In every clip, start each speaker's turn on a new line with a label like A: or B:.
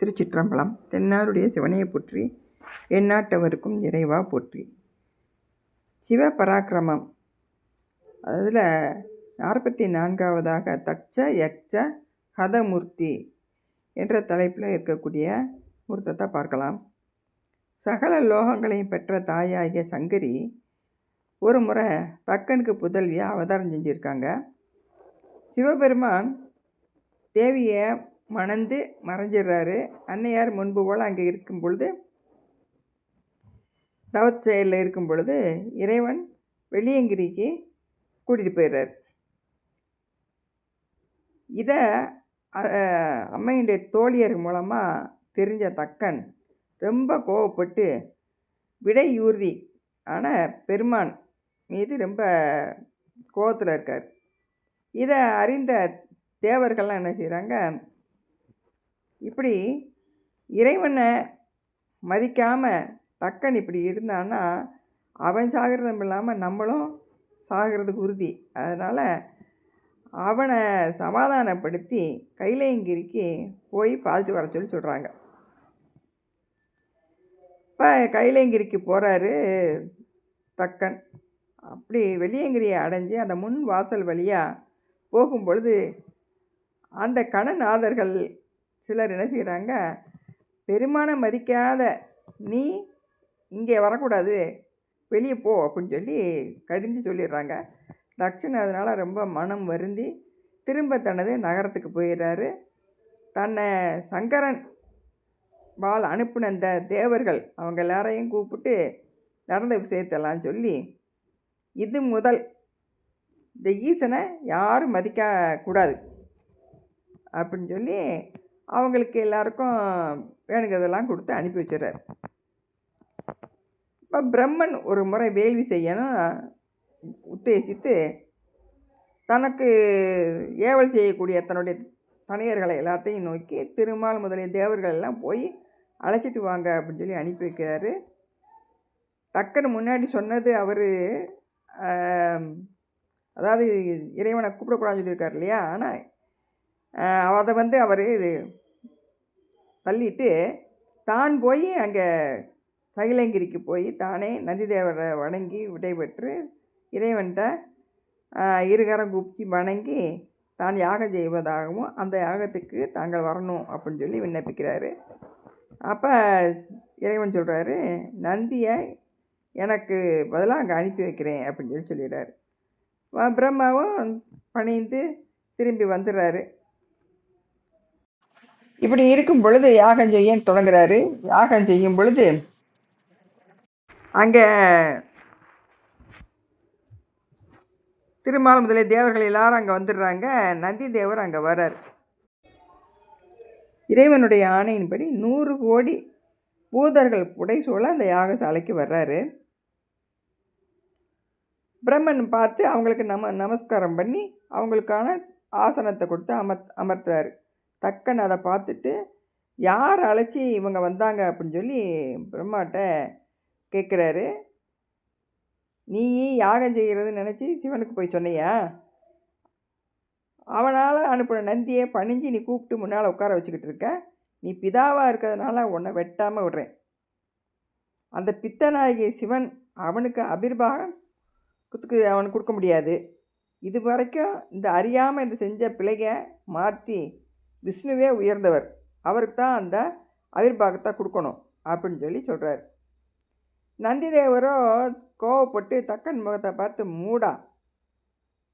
A: திருச்சிற்றம்பலம் தென்னாருடைய சிவனையை போற்றி எந்நாட்டவருக்கும் இறைவா போற்றி. சிவ பராக்கிரமம் அதில் நாற்பத்தி நான்காவதாக தட்ச யக்ஷ ஹதமூர்த்தி என்ற தலைப்பில் இருக்கக்கூடிய மூர்த்தத்தை பார்க்கலாம். சகல லோகங்களையும் பெற்ற தாயாகிய சங்கரி ஒரு முறை தக்கனுக்கு புதல்வியாக அவதாரம் செஞ்சுருக்காங்க. சிவபெருமான் தேவியை மணந்து மறைஞ்சிடுறாரு அன்னையார் முன்பு போல் அங்கே இருக்கும் பொழுது தவச்செயலில் இருக்கும் பொழுது இறைவன் வெள்ளியங்கிரிக்கு கூட்டிகிட்டு போயிடுறார் இதை அம்மையுடைய தோழியர் மூலமாக தெரிஞ்ச தக்கன் ரொம்ப கோவப்பட்டு விடையூர்தி ஆனால் பெருமான் மீது ரொம்ப கோவத்தில் இருக்கார். இதை அறிந்த தேவர்கள்லாம் என்ன செய்கிறாங்க இப்படி இறைவனை மதிக்காமல் தக்கன் இப்படி இருந்தான்னா அவன் சாகிறதும் இல்லாமல் நம்மளும் சாகிறதுக்கு உறுதி. அதனால் அவனை சமாதானப்படுத்தி கைலையங்கிரிக்கு போய் பார்த்து வர சொல்லி சொல்கிறாங்க இப்போ கைலையங்கிரிக்கு போகிறாரு தக்கன். அப்படி வெளியங்கிரியை அடைஞ்சு அந்த முன் வாசல் வழியாக போகும்பொழுது அந்த கணநாதர்கள் சிலர் என்ன செய்கிறாங்க பெருமானை மதிக்காத நீ இங்கே வரக்கூடாது வெளியே போ அப்படின்னு சொல்லி கடிஞ்சு சொல்லிடுறாங்க. தட்சன் அதனால் ரொம்ப மனம் வருந்தி திரும்ப தனது நகரத்துக்கு போயிடுறாரு. தன்னை சங்கரன் பால் அனுப்பின இந்த தேவர்கள் அவங்க எல்லாரையும் கூப்பிட்டு நடந்த விஷயத்தெல்லாம் சொல்லி இது முதல் இந்த ஈசனை யாரும் மதிக்கக்கூடாது அப்படின்னு சொல்லி அவங்களுக்கு எல்லாருக்கும் வேணுங்கிறதெல்லாம் கொடுத்து அனுப்பி வச்சிடுறார். இப்போ பிரம்மன் ஒரு முறை வேள்வி செய்யணும் உத்தேசித்து தனக்கு ஏவல் செய்யக்கூடிய தன்னுடைய தனையர்களை எல்லாத்தையும் நோக்கி திருமால் முதலிய தேவர்கள் எல்லாம் போய் அழைச்சிட்டு வாங்க அப்படின்னு சொல்லி அனுப்பி வைக்கிறாரு. டக்குன்னு முன்னாடி சொன்னது அவர் அதாவது இறைவனை கூப்பிடக்கூடாதுன்னு சொல்லியிருக்கார் இல்லையா? ஆனால் அதை வந்து அவர் தள்ளிட்டு தான் போய் அங்கே சகிலங்கிரிக்கு போய் தானே நந்திதேவரை வணங்கி விடைபெற்று இறைவன்கிட்ட இருகரம் குப்தி வணங்கி தான் யாகம் செய்வதாகவும் அந்த யாகத்துக்கு தாங்கள் வரணும் அப்படின்னு சொல்லி விண்ணப்பிக்கிறாரு. அப்போ இறைவன் சொல்கிறாரு நந்தியை எனக்கு பதிலாக அங்கே அனுப்பி வைக்கிறேன் அப்படின்னு சொல்லி சொல்லிடுறாரு. பிரம்மாவும் பணிந்து திரும்பி வந்துடுறாரு. இப்படி இருக்கும் பொழுது யாகம் செய்ய தொடங்குறாரு. யாகம் செய்யும் பொழுது அங்கே திருமால் முதலிய தேவர்கள் எல்லாரும் அங்கே வந்துடுறாங்க. நந்தி தேவர் அங்கே வரார் இறைவனுடைய ஆணையின்படி நூறு கோடி பூதர்கள் புடைசூழ அந்த யாகசாலைக்கு வர்றாரு. பிரம்மன் பார்த்து அவங்களுக்கு நம நமஸ்காரம் பண்ணி அவங்களுக்கான ஆசனத்தை கொடுத்து அமர் அமர்த்துறாரு. தக்கன் அதை பார்த்துட்டு யார் அழைச்சி இவங்க வந்தாங்க? அப்படின்னு சொல்லி பிரம்மாட்ட கேட்குறாரு. நீ யாகம் செய்கிறதுன்னு நினச்சி சிவனுக்கு போய் சொன்னியா? அவனால் அனுப்பின நந்தியை பணிஞ்சு நீ கூப்பிட்டு முன்னால் உட்கார வச்சுக்கிட்டு இருக்க. நீ பிதாவாக இருக்கிறதுனால உன்னை வெட்டாமல் விடுறேன். அந்த பித்தநாயகி சிவன் அவனுக்கு அபிர்வாகம் குத்துக்கு அவனுக்கு கொடுக்க முடியாது. இது வரைக்கும் இந்த அறியாமல் இந்த செஞ்ச பிள்ளைக மாற்றி விஷ்ணுவே உயர்ந்தவர். அவருக்கு தான் அந்த அவிர்வாகத்தை கொடுக்கணும் அப்படின்னு சொல்லி சொல்கிறார் நந்திதேவரோ கோவப்பட்டு தக்கன் முகத்தை பார்த்து மூடா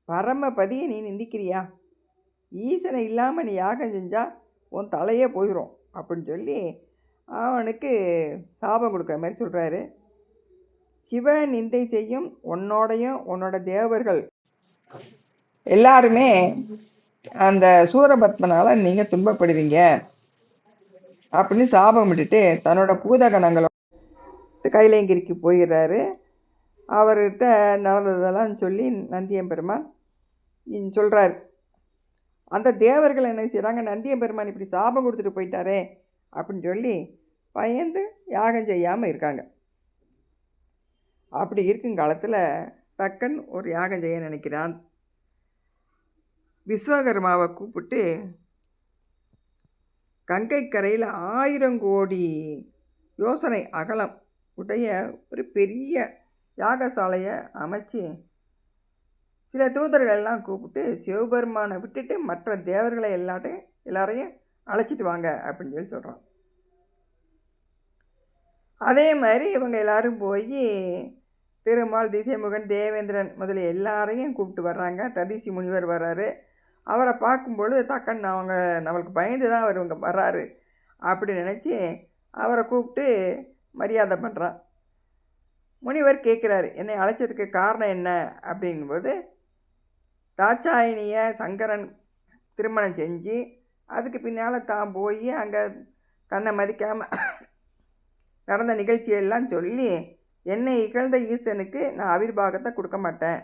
A: பரமபதியை நீ நிந்திக்கிறியா? ஈசனை இல்லாமல் நீ யாகம் செஞ்சால் உன் தலையே போயிடும் அப்படின்னு சொல்லி அவனுக்கு சாபம் கொடுக்குற மாதிரி சொல்கிறாரு சிவ நிந்தை செய்யும் உன்னோடையும் உன்னோட தேவர்கள். எல்லாருமே அந்த சூரபத்மனால நீங்கள் துன்பப்படுவீங்க. அப்படின்னு சாபம் விட்டுட்டு தன்னோட பூதகணங்களோட கைலேங்கிரிக்கு போயிடுறாரு அவர்கிட்ட நடந்ததெல்லாம் சொல்லி நந்தியம்பெருமான் சொல்கிறார் அந்த தேவர்கள் என்ன செய்கிறாங்க நந்தியம்பெருமான் இப்படி சாபம் கொடுத்துட்டு போயிட்டாரே அப்படின்னு சொல்லி பயந்து யாகம் செய்யாமல் இருக்காங்க. அப்படி இருக்கும் காலத்தில் தக்கன் ஒரு யாகம் செய்ய நினைக்கிறான். விஸ்வகர்மாவை கூப்பிட்டு கங்கைக்கரையில் ஆயிரம் கோடி யோசனை அகலம் உடைய ஒரு பெரிய யாகசாலையை அமைச்சு சில தூதர்கள் எல்லாம் கூப்பிட்டு சிவபெருமானை விட்டுட்டு மற்ற தேவர்களை எல்லாட்டையும் எல்லாரையும் அழைச்சிட்டு வாங்க அப்படின்னு சொல்லி சொல்கிறான் அதே மாதிரி இவங்க எல்லாரும் போய் திருமால் திசைமுகன் தேவேந்திரன் முதலிய எல்லாரையும் கூப்பிட்டு வர்றாங்க. ததிசி முனிவர் வர்றாரு. அவரை பார்க்கும்பொழுது டக்குன்னு அவங்க நம்மளுக்கு பயந்து தான் அவர் இவங்க வர்றாரு. அப்படின்னு நினச்சி அவரை கூப்பிட்டு மரியாதை பண்ணுறான் முனிவர் கேட்குறாரு என்னை அழைச்சதுக்கு காரணம் என்ன? அப்படிங்கும்போது தாட்சாயினியை சங்கரன் திருமணம் செஞ்சு அதுக்கு பின்னால் தான் போய் அங்கே தன்னை மதிக்காமல் நடந்த நிகழ்ச்சியெல்லாம் சொல்லி என்னை இகழ்ந்த ஈசனுக்கு நான் ஆவிர்வாகத்தை கொடுக்க மாட்டேன்.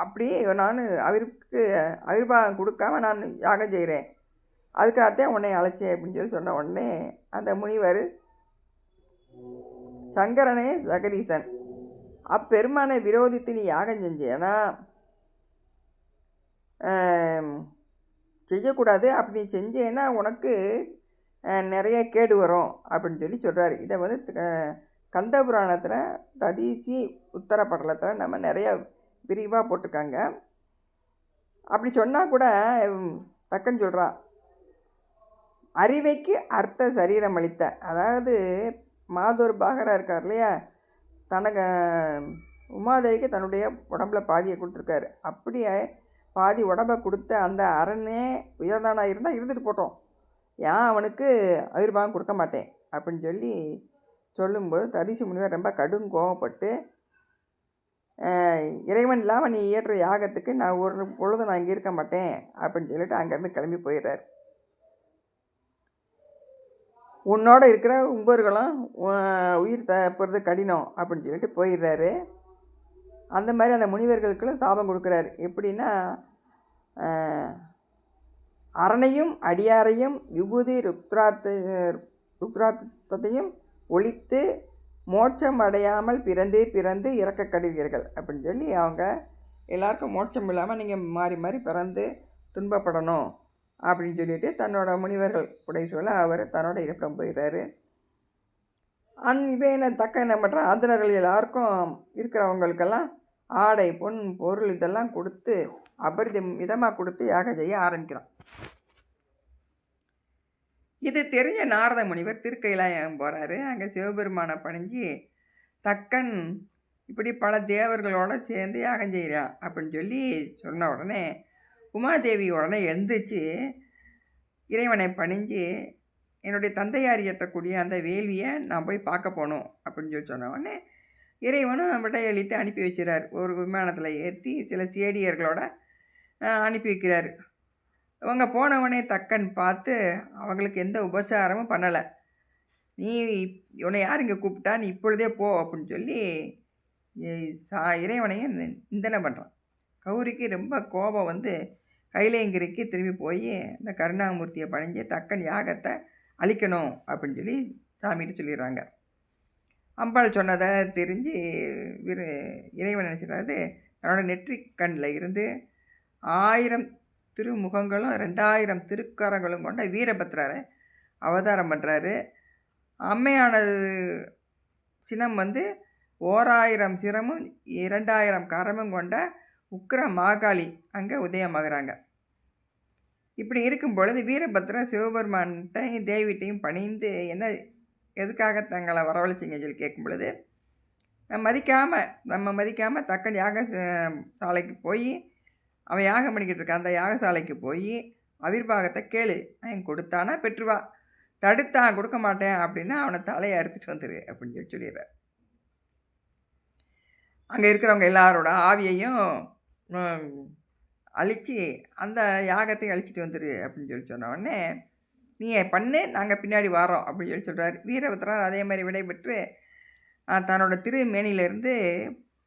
A: அப்படி நான் அவருக்கு ஆவிர்வாகம் கொடுக்காம நான் யாகம் செய்கிறேன் அதுக்காகத்தான் உன்னை அழைச்சேன் அப்படின்னு சொல்லி சொன்ன உடனே அந்த முனிவர் சங்கரனே ஜெகதீசன் அப்பெருமானை விரோதித்து நீ யாகம் செஞ்சேன்னா செய்யக்கூடாது. அப்படி செஞ்சேன்னா உனக்கு நிறைய கேடு வரும் அப்படின்னு சொல்லி சொல்கிறார் இதை வந்து கந்த புராணத்தில் ததீசி உத்தர படலத்தில் நம்ம நிறைய விரிவாக போட்டிருக்காங்க. அப்படி சொன்னால் கூட தக்கன்னு டக்குன்னு சொல்கிறான் அறிவைக்கு அர்த்த சரீரம் அளித்த அதாவது மாதூர் பாகரா இருக்கார் இல்லையா? தனக்கு உமாதேவிக்கு தன்னுடைய உடம்புல பாதியை கொடுத்துருக்காரு. அப்படியே பாதி உடம்பை கொடுத்த அந்த அரணே உயர்ந்தானாக இருந்தால் இருந்துட்டு போட்டோம். ஏன் அவனுக்கு ஆயுர்வாகம் கொடுக்க மாட்டேன்? அப்படின்னு சொல்லி சொல்லும்போது ததிசு முனிவர் ரொம்ப கடும் கோவப்பட்டு இறைவன் இல்லாமல் நீ இயற்ற யாகத்துக்கு நான் ஒரு பொழுதும் நான் இங்கே இருக்க மாட்டேன் அப்படின்னு சொல்லிட்டு அங்கேருந்து கிளம்பி போயிடுறார். உன்னோட இருக்கிற உம்பர்களும் உயிர் தப்புறது கடினம் அப்படின்னு சொல்லிட்டு போயிடுறாரு. அந்த மாதிரி அந்த முனிவர்களுக்குள்ள சாபம் கொடுக்குறாரு. எப்படின்னா அரணையும் அடியாரையும் விபூதி ருத்ராத்த ருத்ராத்தத்தையும் ஒழித்து மோட்சம் அடையாமல் பிறந்து பிறந்து இறக்கக்கடுவீர்கள் அப்படின்னு சொல்லி அவங்க எல்லாருக்கும் மோட்சம் இல்லாமல் நீங்கள் மாறி மாறி பிறந்து துன்பப்படணும் அப்படின்னு சொல்லிட்டு தன்னோட முனிவர்கள் உடைய சொல்ல அவர் தன்னோட இருப்பிடம் போயிடுறாரு. அந் இவனை தக்க என்ன பண்ணுறான் ஆந்திரர்கள் எல்லாருக்கும் இருக்கிறவங்களுக்கெல்லாம் ஆடை பொன் பொருள் இதெல்லாம் கொடுத்து அபரிதம் விதமாக கொடுத்து யாகம் செய்ய ஆரம்பிக்கிறான். இது தெரிஞ்ச நாரத முனிவர் திருக்கைலாயம் போகிறாரு அங்கே சிவபெருமானை பணிஞ்சு தக்கன் இப்படி பல தேவர்களோடு சேர்ந்து யாகம் செய்கிறான் அப்படின்னு சொல்லி சொன்ன உடனே உமாதேவி உடனே எழுந்திரிச்சு. இறைவனை பணிஞ்சு என்னுடைய தந்தையார் இயற்றக்கூடிய அந்த வேள்வியை நான் போய் பார்க்க போகணும் அப்படின்னு சொல்லி சொன்ன உடனே இறைவனும் விடையளித்து அனுப்பி வச்சுறார். ஒரு விமானத்தில் ஏற்றி சில சேடியர்களோட அனுப்பி வைக்கிறார். இவங்க போனவனே தக்கன் பார்த்து அவங்களுக்கு எந்த உபச்சாரமும் பண்ணலை. நீ உன்னை யார் இங்கே கூப்பிட்டா? நீ இப்பொழுதே போ அப்படின்னு சொல்லி சா இறைவனையும் நிந்தனை பண்ணுறான் கௌரிக்கு ரொம்ப கோபம் வந்து கைலேங்கிரிக்கு திரும்பி போய் இந்த கருணாமூர்த்தியை பணிஞ்சு தக்கன் யாகத்தை அழிக்கணும் அப்படின்னு சொல்லி சாமிகிட்ட சொல்லிடுறாங்க. அம்பாள் சொன்னதை தெரிஞ்சு விரு இறைவன் நினச்சிடாது தன்னோட நெற்றிக் கண்ணில் இருந்து ஆயிரம் திருமுகங்களும் ரெண்டாயிரம் திருக்கரங்களும் கொண்ட வீரபத்ரரை அவதாரம் பண்ணுறாரு அம்மையானது சினம் வந்து ஓராயிரம் சிரமும் இரண்டாயிரம் கரமும் கொண்ட உக்கிர மாகாளி அங்கே உதயமாகறாங்க. இப்படி இருக்கும் பொழுது வீரபத்ரர் சிவபெருமான்கிட்டையும் தேவிட்டையும் பணிந்து என்ன எதுக்காக தங்களை வரவழைச்சிங்கன்னு சொல்லி கேட்கும் பொழுது நம்ம மதிக்காமல் நம்ம மதிக்காமல் தக்க யாக ச- சாலைக்கு போய் அவன் யாகம் பண்ணிக்கிட்டு இருக்கான். அந்த யாகசாலைக்கு போய் அவிர்வாகத்தை கேளு. அவன் கொடுத்தானா பெற்றுவா. தடுத்தான் கொடுக்க மாட்டேன் அப்படின்னா அவனை தலையை அறுத்துட்டு வந்துரு அப்படின்னு சொல்லி சொல்லிடுறார். அங்கே இருக்கிறவங்க எல்லாரோட ஆவியையும் அழித்து அந்த யாகத்தையும் அழிச்சிட்டு வந்துரு அப்படின்னு சொல்லி சொன்ன உடனே நீ பண்ணு நாங்கள் பின்னாடி வரோம் அப்படின்னு சொல்லி சொல்கிறார் வீரபத்ரர் அதே மாதிரி விடைபெற்று தன்னோட திருமேனியிலேருந்து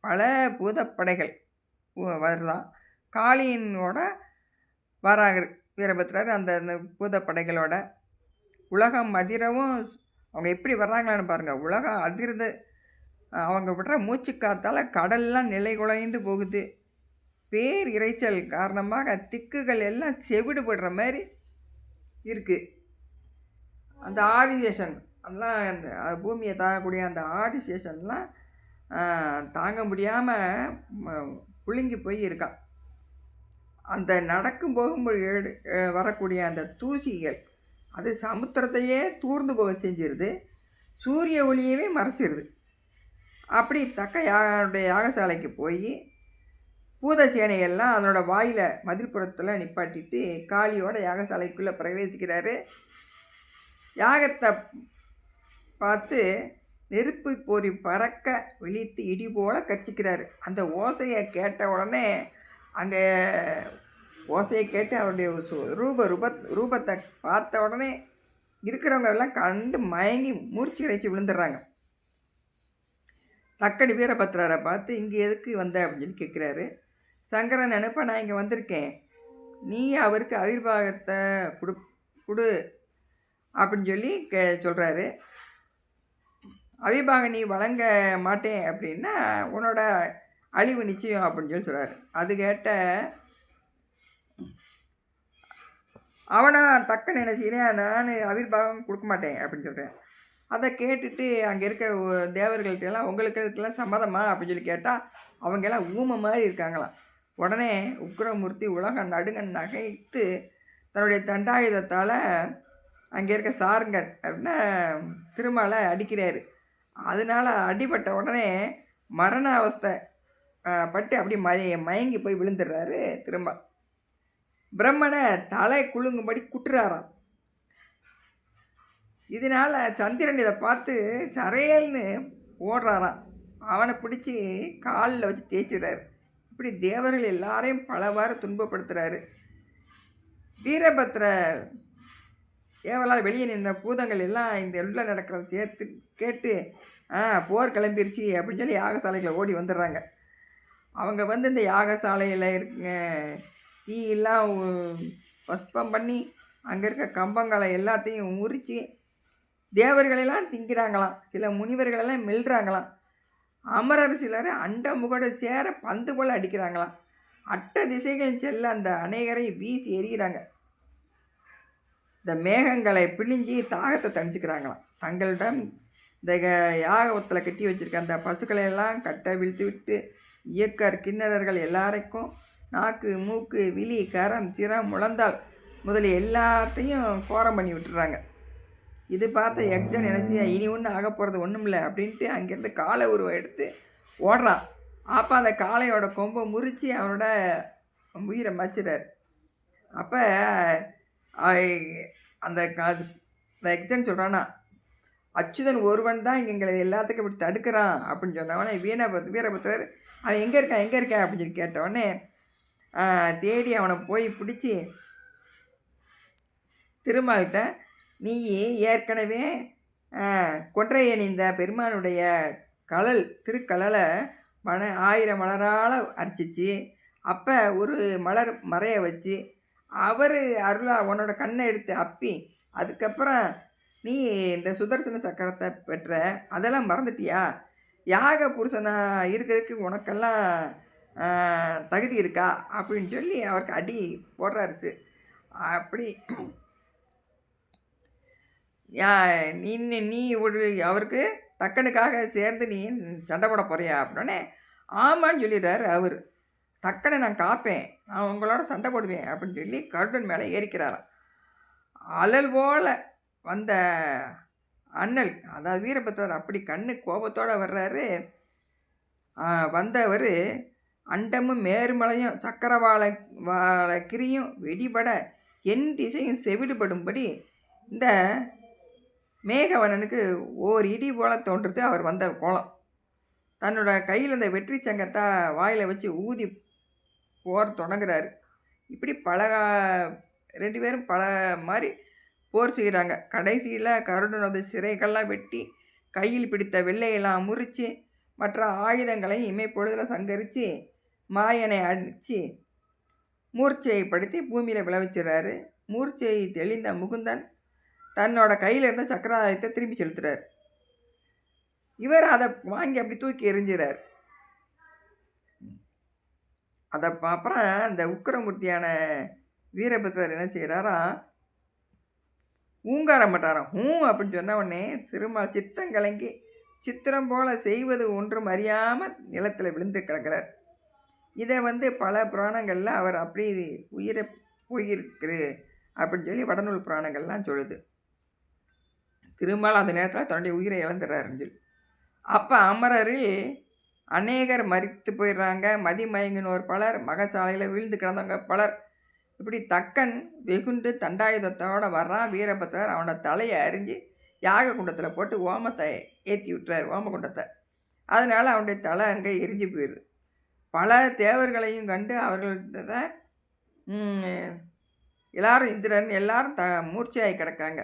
A: பல பூதப்படைகள் வருதான் காளியினோட வராக வீரபத்ரர் அந்த அந்த பூதப்படைகளோட உலகம் அதிரவும் அவங்க எப்படி வர்றாங்களான்னு பாருங்கள் உலகம் அதிர்ந்து அவங்க விடுற மூச்சு காத்தால் கடல்லாம் நிலை குலைந்து போகுது. பேர் இரைச்சல் காரணமாக திக்குகள் எல்லாம் செவிடுபடுற மாதிரி இருக்குது அந்த ஆதிசேஷன் அதெல்லாம் அந்த பூமியை தாங்கக்கூடிய அந்த ஆதிசேஷன்லாம் தாங்க முடியாமல் புழுங்கி போய் இருக்கான் அந்த நடக்கும் போகும்போது வரக்கூடிய அந்த தூசிகள் அது சமுத்திரத்தையே தூர்ந்து போக செஞ்சிருது. சூரிய ஒளியவே மறைச்சிருது. அப்படி தக்க யாருடைய யாகசாலைக்கு போய் பூதச்சேனையெல்லாம் அதனோட வாயில் மதில்புறத்தில் நிப்பாட்டிட்டு காளியோட யாகசாலைக்குள்ளே பிரவேசிக்கிறாரு. யாகத்தை பார்த்து நெருப்பு பொறி பறக்க விழித்து இடி போல கர்ச்சிக்கிறாரு. அந்த ஓசையை கேட்ட உடனே அங்கே ஓசையை கேட்டு அவருடைய சு- ரூப ரூப ரூபத்தை பார்த்த உடனே இருக்கிறவங்க எல்லாம் கண்டு மயங்கி மூர்ச்சி கரைச்சி விழுந்துடுறாங்க. தக்கடி வீரபத்ரரை பார்த்து இங்கே எதுக்கு வந்த? அப்படின்னு சொல்லி கேட்குறாரு. சங்கரன் அனுப்ப நான் இங்கே வந்திருக்கேன். நீ அவருக்கு ஆவிர்வாகத்தை கொடு கொடு அப்படின்னு சொல்லி கே சொல்கிறாரு அவிபாகம் நீ வழங்க மாட்டேன் அப்படின்னா உன்னோட அழிவு நிச்சயம் அப்படின்னு சொல்லி சொல்கிறார் அது கேட்ட அவனா தக்க நினைச்சிக்கிறேன் நான் அவிர்பாவம் கொடுக்க மாட்டேன் அப்படின்னு சொல்கிறேன் அதை கேட்டுட்டு அங்கே இருக்க தேவர்கள்ட்டெல்லாம் எல்லாம் உங்களுக்கு இதுக்கெல்லாம் சம்மதமா அப்படின்னு சொல்லி கேட்டால் அவங்கெல்லாம் ஊமை மாதிரி இருக்காங்களாம். உடனே உக்ரமூர்த்தி உலகம் நடுங்க நகைத்து தன்னுடைய தண்டாயுதத்தால் அங்கே இருக்க சாருங்கன் அப்படின்னா திருமாலை அடிக்கிறாரு. அதனால் அடிபட்ட உடனே மரண அவஸ்தை பட்டு அப்படி மய மயங்கி போய் விழுந்துடுறாரு திரும்ப. பிரம்மனை தலை குலுங்கும்படி குட்டுறாராம். இதனால் சந்திரன் இதை பார்த்து சரையல்னு ஓடுறாராம். அவனை பிடிச்சி காலில் வச்சு தேய்ச்சிடுறாரு. இப்படி தேவர்கள் எல்லாரையும் பலவாறு துன்பப்படுத்துகிறாரு வீரபத்ரர் ஏவலால் வெளியே நின்ற பூதங்கள் எல்லாம் இந்த உள்ள நடக்கிறத சேர்த்து கேட்டு ஆ போர் கிளம்பிருச்சு அப்படின்னு சொல்லி யாகசாலைகளை ஓடி வந்துடுறாங்க. அவங்க வந்து இந்த யாகசாலையில் இருக்க தீயெல்லாம் பஸ்பம் பண்ணி அங்கே இருக்க கம்பங்களை எல்லாத்தையும் முறித்து தேவர்களெல்லாம் திங்கிறாங்களாம். சில முனிவர்களெல்லாம் மெல்றாங்களாம். அமரர் சிலர் அண்ட முகட சேர பந்து போல் அடிக்கிறாங்களாம். அட்ட திசைகள் செல்ல அந்த அநேகரை வீசி எறிகிறாங்க. இந்த மேகங்களை பிழிஞ்சி தாகத்தை தணிச்சுக்கிறாங்களாம். தங்களிடம் இந்த க- கட்டி வச்சுருக்க அந்த பசுக்களை எல்லாம் கட்ட விழுத்து விட்டு இயக்கர் கிண்ணறர்கள் எல்லாருக்கும் நாக்கு மூக்கு விழி கரம் சிரம் முழந்தால் முதலிய எல்லாத்தையும் கோரம் பண்ணி விட்டுறாங்க. இது பார்த்த யக்ஜன் நினச்சி இனி ஒன்றும் ஆக போகிறது ஒன்றும் இல்லை அப்படின்ட்டு அங்கேருந்து காலை உருவம் எடுத்து ஓடுறான். அப்போ அந்த காளையோட கொம்பை முறித்து அவனோட உயிரை மச்சிடார் அப்போ அந்த க- அது- அந்த எக்ஸன் சொல்கிறானா அச்சுதன் ஒருவன் தான் இங்கே எங்களை எல்லாத்துக்கும் இப்படி தடுக்கிறான் அப்படின்னு சொன்னவனே வீரபத் வீரபத்திரர் அவன் எங்கே இருக்கான் எங்கே இருக்கான் அப்படின்னு சொல்லி கேட்டவொடனே தேடி அவனை போய் பிடிச்சி திருமால்கிட்ட நீ ஏற்கனவே கொன்றை அணிந்த பெருமானுடைய கலல் திருக்கலலை மன ஆயிரம் மலரால் அரிச்சிச்சு. அப்போ ஒரு மலர் மறைய வச்சு அவர் அருளா உன்னோட கண்ணை எடுத்து அப்பி அதுக்கப்புறம் நீ இந்த சுதர்சன சக்கரத்தை பெற்ற அதெல்லாம் மறந்துட்டியா? யாக புருஷனாக இருக்கிறதுக்கு உனக்கெல்லாம் தகுதி இருக்கா? அப்படின்னு சொல்லி அவருக்கு அடி போடுறாருச்சு. அப்படி யா நீ நீ ஒரு அவருக்கு தக்கனுக்காக சேர்ந்து நீ சண்டை போட போறியா? அப்படின்னே ஆமான்னு சொல்லிடுறாரு அவர். தக்கனை நான் காப்பேன். நான் உங்களோட சண்டை போடுவேன் அப்படின்னு சொல்லி கருடன் மேலே ஏறிக்கிறாராம். அலல் போல வந்த அண்ணல் அதாவது வீரபத்ரர் அப்படி கண்ணு கோபத்தோடு வர்றாரு. வந்தவர் அண்டமும் மேருமலையும் சக்கரவாள வாழ கிரியும் வெடிபட என் திசையும் செவிடுபடும்படி இந்த மேகவனனுக்கு ஓர் இடி போல தோன்றுறது அவர் வந்த கோலம். தன்னோட கையில் இந்த வெற்றி சங்கத்தை வாயில் வச்சு ஊதி போர் தொடங்குறாரு. இப்படி பல ரெண்டு பேரும் பல மாதிரி போர் செய்கிறாங்க. கடைசியில் கருடனது சிறைகள்லாம் வெட்டி கையில் பிடித்த வெள்ளையெல்லாம் முறித்து மற்ற ஆயுதங்களையும் இமைப்பொழுதில் சங்கரித்து மாயனை அடித்து மூர்ச்சையை படுத்தி பூமியில் விளைவிச்சிடுறாரு மூர்ச்சையை தெளிந்த முகுந்தன் தன்னோட கையில் இருந்த சக்கராயத்தை திரும்பி செலுத்துறார். இவர் அதை வாங்கி அப்படி தூக்கி எறிஞ்சிறார். அதை அப்புறம் அந்த உக்கிரமூர்த்தியான வீரபத்ரர் என்ன செய்கிறாரா ஊங்கார மாட்டாராம் ஹூ அப்படின்னு சொன்ன உடனே திருமால் சித்தம் கலங்கி சித்திரம் போல செய்வது ஒன்றும் அறியாமல் நிலத்தில் விழுந்து கிடக்கிறார். இதை வந்து பல புராணங்களில் அவர் அப்படி உயிரை போயிருக்கு அப்படின்னு சொல்லி வடநூல் புராணங்கள்லாம் சொல்லுது. திருமால் அந்த நேரத்தில் தன்னுடைய உயிரை இழந்துடுறாருன்னு சொல்லி. அப்போ அமரரில் அநேகர் மறித்து போயிடுறாங்க. மதிமயங்கினோர் பலர் மகசாலையில் விழுந்து கிடந்தவங்க பலர். இப்படி தக்கன் வெகுண்டு தண்டாயுதத்தோட வர்றான் வீரபத்திரர் அவனோட தலையை அறிஞ்சு யாக குண்டத்தில் போட்டு ஓமத்தை ஏற்றி விட்டுறார் ஓமகுண்டத்தை அதனால் அவனுடைய தலை அங்கே எரிஞ்சு போயிடுது. பல தேவர்களையும் கண்டு அவர்கள்ட்ட எல்லாரும் இந்திரன் எல்லாரும் த மூர்ச்சையாகி கிடக்காங்க.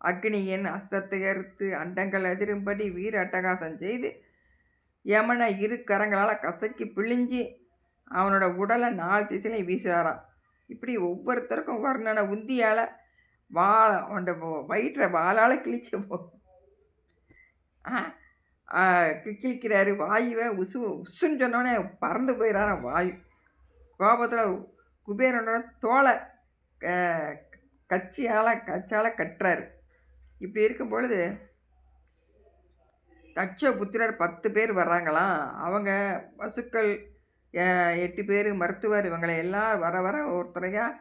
A: அக்னியின் அஸ்தத்தை அறுத்து அண்டங்கள் அதிரும்படி வீர அட்டகாசம் செய்து யமனை இரு கரங்களால் கசக்கி பிழிஞ்சு அவனோட உடலை நாலு திசையிலையும் வீசுகிறாராம் இப்படி ஒவ்வொருத்தருக்கும் வர்ணனை உந்தியால் வா அந்த வயிற்றை வாளால் கிழிச்சு போ கிழிக்கிறாரு. வாயுவை உசு உசுன்னு சொன்னோடனே பறந்து போயிடாராம் வாயு. கோபத்தில் குபேரனோட தோலை கச்சியால் கச்சால் கட்டுறாரு. இப்படி இருக்கும் பொழுது தட்ச புத்திரர் பத்து பேர் வர்றாங்களாம். அவங்க பசுக்கள் எட்டு பேர் மருத்துவர் இவங்களை எல்லாம் வர வர ஒருத்தரையாக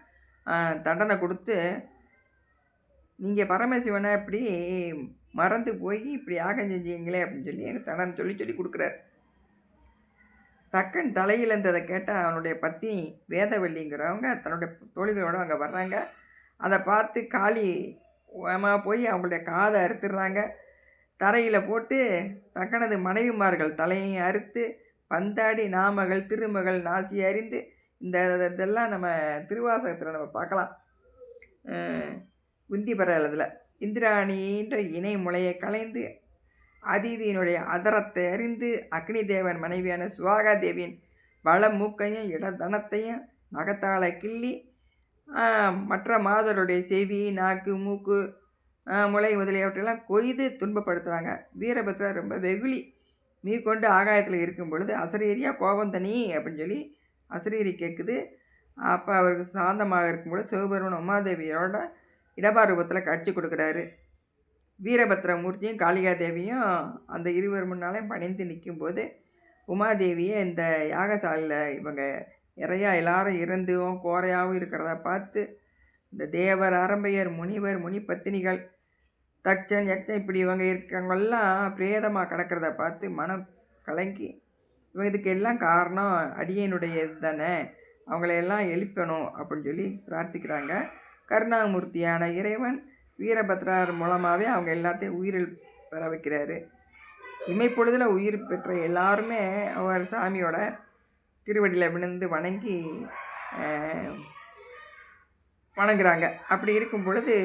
A: தண்டனை கொடுத்து நீங்கள் பரமசிவனை இப்படி மறந்து போய் இப்படி யாகம் செஞ்சீங்களே அப்படின்னு சொல்லி எனக்கு தண்டனை சொல்லி சொல்லி கொடுக்குறாரு. தக்கன் தலையில் இருந்ததை கேட்டால் அவனுடைய பத்தி வேதவல்லிங்கிறவங்க தன்னுடைய தோழிகளோடு அங்கே வர்றாங்க. அதை பார்த்து காளி போய் அவங்களுடைய காதை அறுத்துடுறாங்க. தரையில் போட்டு தக்கனது மனைவிமார்கள் தலையை அறுத்து பந்தாடி நாமகள் திருமகள் நாசி அறிந்து இந்த இதெல்லாம் நம்ம திருவாசகத்தில் நம்ம பார்க்கலாம். குந்தி பரவலதில் இந்திராணின்ற இணை முளையை கலைந்து அதிதியினுடைய அதரத்தை அறிந்து அக்னி தேவன் மனைவியான சுவாகா தேவியின் வள மூக்கையும் இடதனத்தையும் நகத்தாளை கிள்ளி மற்ற மாதருடைய செவி நாக்கு மூக்கு முளை முதலியவற்றையெல்லாம் கொய்து துன்பப்படுத்துகிறாங்க வீரபத்ரா ரொம்ப வெகுளி. மீ கொண்டு ஆகாயத்தில் இருக்கும் பொழுது அசரீரியாக கோபம் தனி அப்படின்னு சொல்லி அசரீரி கேட்குது. அப்போ அவருக்கு சாந்தமாக இருக்கும்பொழுது சிவபெருமன் உமாதேவியோட இடபாரூபத்தில் காட்சி கொடுக்குறாரு. வீரபத்ர மூர்த்தியும் காளிகாதேவியும் அந்த இருவர் முன்னாலையும் பணிந்து நிற்கும்போது உமாதேவியை இந்த யாகசாலையில் இவங்க நிறையா எல்லாரும் இறந்தும் கோரையாகவும் இருக்கிறத பார்த்து இந்த தேவர் அரம்பையர் முனிவர் முனி பத்தினிகள் தட்சன் யக்ஷன் இப்படி இவங்க இருக்கவங்கெல்லாம் பிரேதமாக கிடக்கிறத பார்த்து மனம் கலங்கி இவங்க இதுக்கு எல்லாம் காரணம் அடியனுடைய இது தானே அவங்களையெல்லாம் எழுப்பணும் அப்படின்னு சொல்லி பிரார்த்திக்கிறாங்க. கருணாமூர்த்தியான இறைவன் வீரபத்ரார் மூலமாகவே அவங்க எல்லாத்தையும் உயிரில் பெற வைக்கிறாரு. இமைப்பொழுதில் உயிர் பெற்ற எல்லாருமே அவர் சாமியோட திருவடியில் விழுந்து வணங்கி வணங்குறாங்க. அப்படி இருக்கும் பொழுது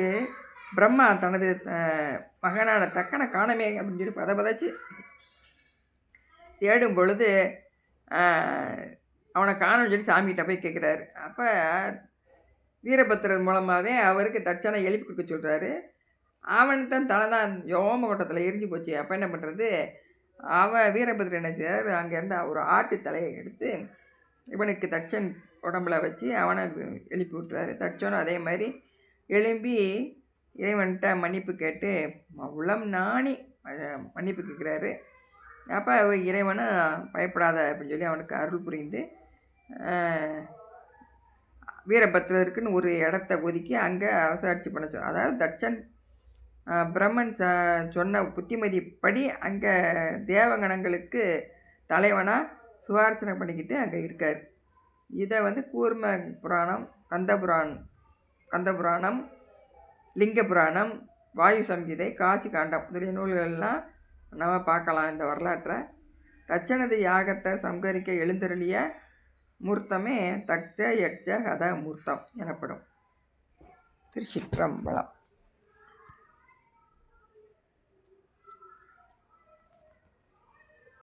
A: பிரம்மா தனது மகனான தக்கனை காணமே அப்படின்னு சொல்லி பத பதச்சு தேடும் பொழுது அவனை காணும்னு சொல்லி சாமிகிட்ட போய் கேட்குறாரு அப்போ வீரபத்திரர் மூலமாகவே அவருக்கு தட்சணை எழுப்பி கொடுக்க சொல்கிறாரு அவன் தான் தலை தான் யோமகோட்டத்தில் எரிஞ்சு போச்சு. அப்போ என்ன பண்ணுறது அவன் வீரபத்திரன் என்ன செய்யார் அங்கேருந்து ஒரு ஆட்டு தலையை எடுத்து இவனுக்கு தட்சன் உடம்புல வச்சு அவனை எழுப்பி விட்டுறாரு. தட்சனும் அதே மாதிரி எழும்பி இறைவன்கிட்ட மன்னிப்பு கேட்டு அவ்வளம் நாணி மன்னிப்பு கேட்குறாரு அப்போ இறைவனும் பயப்படாத அப்படின்னு சொல்லி அவனுக்கு அருள் புரிந்து வீரபத்ரருக்குன்னு ஒரு இடத்த ஒதுக்கி அங்கே அரசாட்சி பண்ண சொ அதாவது தட்சன் பிரம்மன் ச சொன்ன புத்திமதிப்படி அங்கே தேவகணங்களுக்கு தலைவனாக சுவாரசனை பண்ணிக்கிட்டு அங்கே இருக்கார். இதை வந்து கூர்ம புராணம் கந்த புராணம் கந்த புராணம் லிங்க புராணம் வாயு சங்கீதை காட்சி காண்டம் முதலிய நூல்கள்லாம் நம்ம பார்க்கலாம் இந்த வரலாற்றை. தட்சணது யாகத்தை சம்கரிக்க எழுந்தருளிய மூர்த்தமே தக்ஷ யக்ஷ கத மூர்த்தம் எனப்படும். திருச்சிற்றம்பலம்.